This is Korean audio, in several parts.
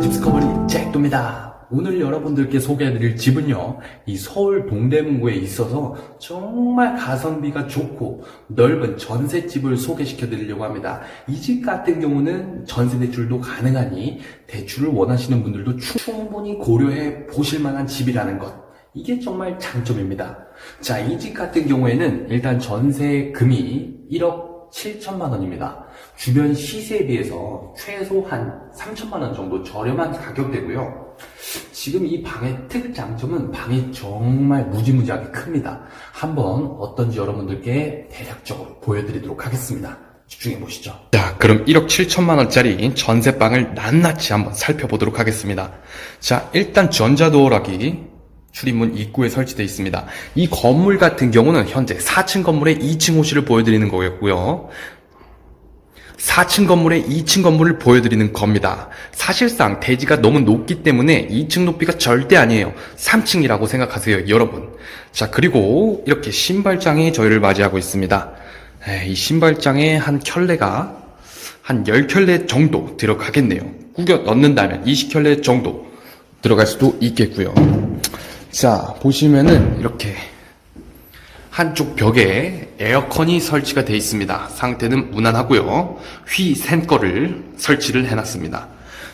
디스커버리 잭도입니다. 오늘 여러분들께 소개해드릴 집은요, 이 서울 동대문구에 있어서 정말 가성비가 좋고 넓은 전셋집을 소개시켜 드리려고 합니다. 이 집 같은 경우는 전세 대출도 가능하니 대출을 원하시는 분들도 충분히 고려해 보실 만한 집이라는 것. 이게 정말 장점입니다. 자, 이 집 같은 경우에는 일단 전세금이 1억 7천만 원입니다. 주변 시세에 비해서 최소 한 3천만 원 정도 저렴한 가격대고요. 지금 이 방의 특장점은 방이 정말 무지무지하게 큽니다. 한번 어떤지 여러분들께 대략적으로 보여드리도록 하겠습니다. 집중해 보시죠. 자, 그럼 1억 7천만 원짜리 전세방을 낱낱이 한번 살펴보도록 하겠습니다. 자, 일단 전자도어락이 출입문 입구에 설치되어 있습니다. 이 건물 같은 경우는 현재 4층 건물의 2층 호실을 보여드리는 거였고요. 4층 건물의 2층 건물을 보여드리는 겁니다. 사실상 대지가 너무 높기 때문에 2층 높이가 절대 아니에요. 3층이라고 생각하세요, 여러분. 자, 그리고 이렇게 신발장이 저희를 맞이하고 있습니다. 에, 이 신발장에 한 켤레가 한 10켤레 정도 들어가겠네요. 꾸겨 넣는다면 20켤레 정도 들어갈 수도 있겠고요. 자, 보시면은 이렇게 한쪽 벽에 에어컨이 설치가 되어 있습니다. 상태는 무난하고요. 휘센 거를 설치를 해놨습니다.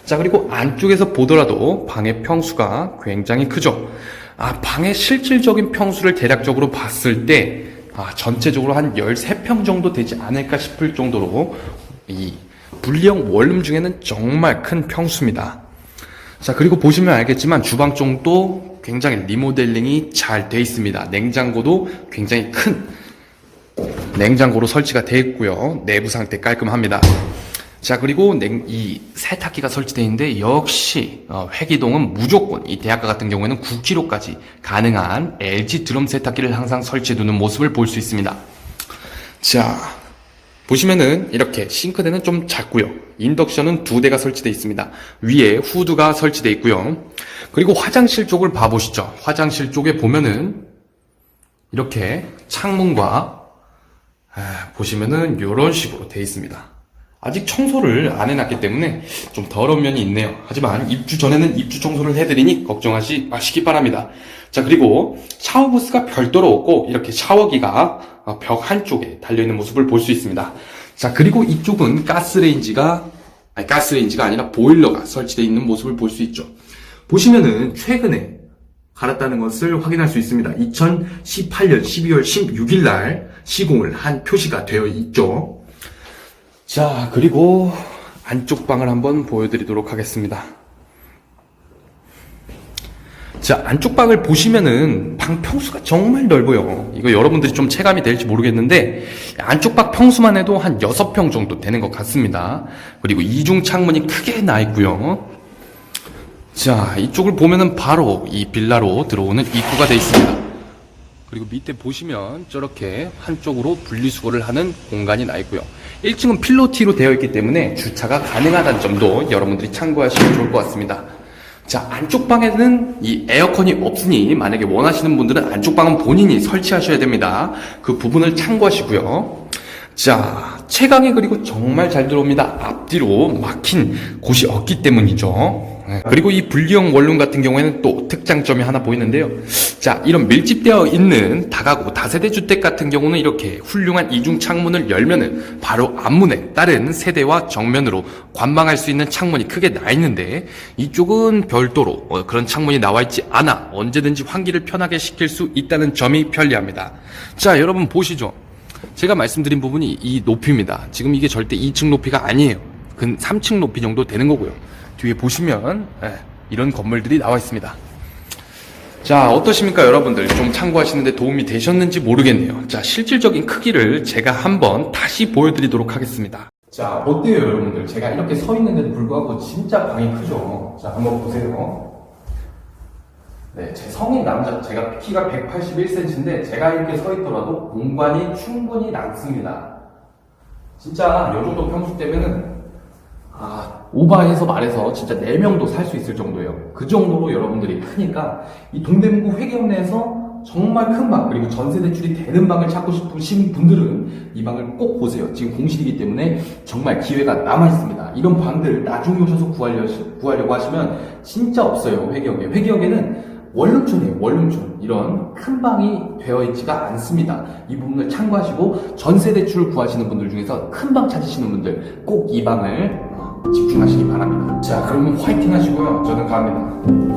자, 그리고 안쪽에서 보더라도 방의 평수가 굉장히 크죠. 아, 방의 실질적인 평수를 대략적으로 봤을 때, 아, 전체적으로 한 13평 정도 되지 않을까 싶을 정도로 이 분리형 원룸 중에는 정말 큰 평수입니다. 자, 그리고 보시면 알겠지만 주방 쪽도 굉장히 리모델링이 잘 돼 있습니다. 냉장고도 굉장히 큰 냉장고로 설치가 되어 있고요. 내부 상태 깔끔합니다. 자, 그리고 냉, 이 세탁기가 설치되어 있는데 역시 어, 회기동은 무조건 이 대학가 같은 경우에는 9kg까지 가능한 LG 드럼 세탁기를 항상 설치해 두는 모습을 볼 수 있습니다. 자, 보시면은 이렇게 싱크대는 좀 작고요. 인덕션은 두 대가 설치되어 있습니다. 위에 후드가 설치되어 있고요. 그리고 화장실 쪽을 봐보시죠. 화장실 쪽에 보면은 이렇게 창문과 아, 보시면은 이런 식으로 되어 있습니다. 아직 청소를 안 해놨기 때문에 좀 더러운 면이 있네요. 하지만 입주 전에는 입주 청소를 해드리니 걱정하지 마시기 바랍니다. 자, 그리고 샤워 부스가 별도로 없고 이렇게 샤워기가 어, 벽 한쪽에 달려있는 모습을 볼 수 있습니다. 자, 그리고 이쪽은 가스레인지가, 아니, 가스레인지가 아니라 보일러가 설치되어 있는 모습을 볼 수 있죠. 보시면은 최근에 갈았다는 것을 확인할 수 있습니다. 2018년 12월 16일 날 시공을 한 표시가 되어 있죠. 자, 그리고 안쪽 방을 한번 보여드리도록 하겠습니다. 자, 안쪽 방을 보시면은 방 평수가 정말 넓어요. 이거 여러분들이 좀 체감이 될지 모르겠는데 안쪽 방 평수만 해도 한 6평 정도 되는 것 같습니다. 그리고 이중 창문이 크게 나 있고요. 자, 이쪽을 보면은 바로 이 빌라로 들어오는 입구가 되어 있습니다. 그리고 밑에 보시면 저렇게 한쪽으로 분리수거를 하는 공간이 나 있고요. 1층은 필로티로 되어 있기 때문에 주차가 가능하다는 점도 여러분들이 참고하시면 좋을 것 같습니다. 자, 안쪽 방에는 이 에어컨이 없으니 만약에 원하시는 분들은 안쪽 방은 본인이 설치하셔야 됩니다. 그 부분을 참고하시고요. 자, 채광이 그리고 정말 잘 들어옵니다. 앞뒤로 막힌 곳이 없기 때문이죠. 네, 그리고 이 분리형 원룸 같은 경우에는 또 특장점이 하나 보이는데요. 자, 이런 밀집되어 있는 다가구 다세대 주택 같은 경우는 이렇게 훌륭한 이중 창문을 열면은 바로 앞문에 다른 세대와 정면으로 관망할 수 있는 창문이 크게 나 있는데 이쪽은 별도로 어, 그런 창문이 나와 있지 않아 언제든지 환기를 편하게 시킬 수 있다는 점이 편리합니다. 자, 여러분 보시죠. 제가 말씀드린 부분이 이 높이입니다. 지금 이게 절대 2층 높이가 아니에요. 근 3층 높이 정도 되는 거고요. 뒤에 보시면 예, 이런 건물들이 나와 있습니다. 자, 어떠십니까, 여러분들? 좀 참고하시는데 도움이 되셨는지 모르겠네요. 자, 실질적인 크기를 제가 한번 다시 보여드리도록 하겠습니다. 자, 어때요, 여러분들? 제가 이렇게 서 있는데도 불구하고 진짜 방이 크죠? 자, 한번 보세요. 네, 제 성인 남자, 제가 키가 181cm인데 제가 이렇게 서 있더라도 공간이 충분히 남습니다. 진짜 요 정도 평수 때면은 아, 오바해서 말해서 진짜 4명도 살 수 있을 정도예요. 그 정도로 여러분들이 크니까 이 동대문구 회계원내에서 정말 큰 방, 그리고 전세 대출이 되는 방을 찾고 싶으신 분들은 이 방을 꼭 보세요. 지금 공실이기 때문에 정말 기회가 남아 있습니다. 이런 방들 나중에 오셔서 구하려, 구하려고 하시면 진짜 없어요. 회기역에. 회기역에는 원룸촌이에요, 원룸촌. 이런 큰 방이 되어 있지가 않습니다. 이 부분을 참고하시고 전세 대출을 구하시는 분들 중에서 큰 방 찾으시는 분들 꼭 이 방을 어, 집중하시기 바랍니다. 자, 그러면 화이팅 하시고요. 저는 갑니다.